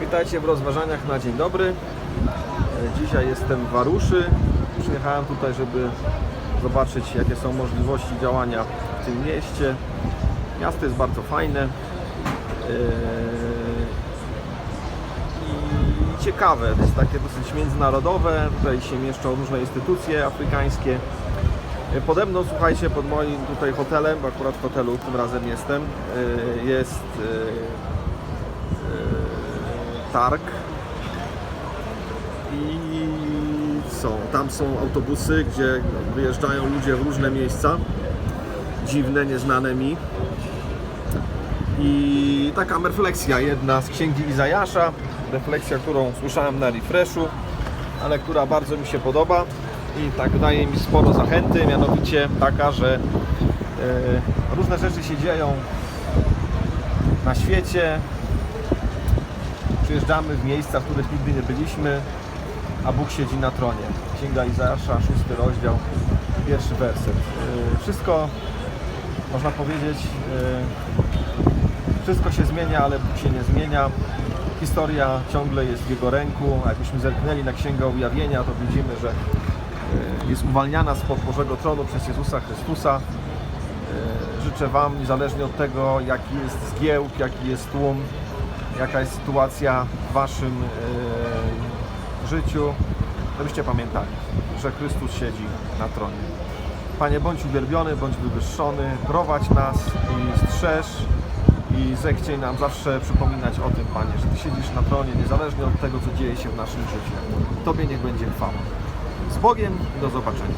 Witajcie w rozważaniach na dzień dobry. Dzisiaj jestem w Waruszy. Przyjechałem tutaj, żeby zobaczyć, jakie są możliwości działania w tym mieście. Miasto jest bardzo fajne e, i ciekawe. To jest takie dosyć międzynarodowe. Tutaj się mieszczą różne instytucje afrykańskie. E, Pode mną, słuchajcie, pod moim tutaj hotelem, bo akurat w hotelu tym razem jestem, e, jest targ. I są, tam są autobusy, gdzie wyjeżdżają ludzie w różne miejsca, dziwne, nieznane mi. I taka refleksja, jedna z księgi Izajasza, refleksja, którą słyszałem na refreshu, ale która bardzo mi się podoba. I tak daje mi sporo zachęty, mianowicie taka, że e, różne rzeczy się dzieją na świecie, przyjeżdżamy w miejsca, w których nigdy nie byliśmy, a Bóg siedzi na tronie. Księga Izajasza, szósty rozdział, pierwszy werset. Yy, Wszystko, można powiedzieć, yy, wszystko się zmienia, ale Bóg się nie zmienia. Historia ciągle jest w Jego ręku. A jakbyśmy zerknęli na Księgę Objawienia, to widzimy, że yy, jest uwalniana spod Bożego Tronu przez Jezusa Chrystusa. Życzę Wam, niezależnie od tego, jaki jest zgiełk, jaki jest tłum, jaka jest sytuacja w Waszym e, życiu, żebyście pamiętali, że Chrystus siedzi na tronie. Panie, bądź uwielbiony, bądź wywyższony, prowadź nas i strzeż i zechciej nam zawsze przypominać o tym, Panie, że Ty siedzisz na tronie, niezależnie od tego, co dzieje się w naszym życiu. Tobie niech będzie chwała. Z Bogiem i do zobaczenia.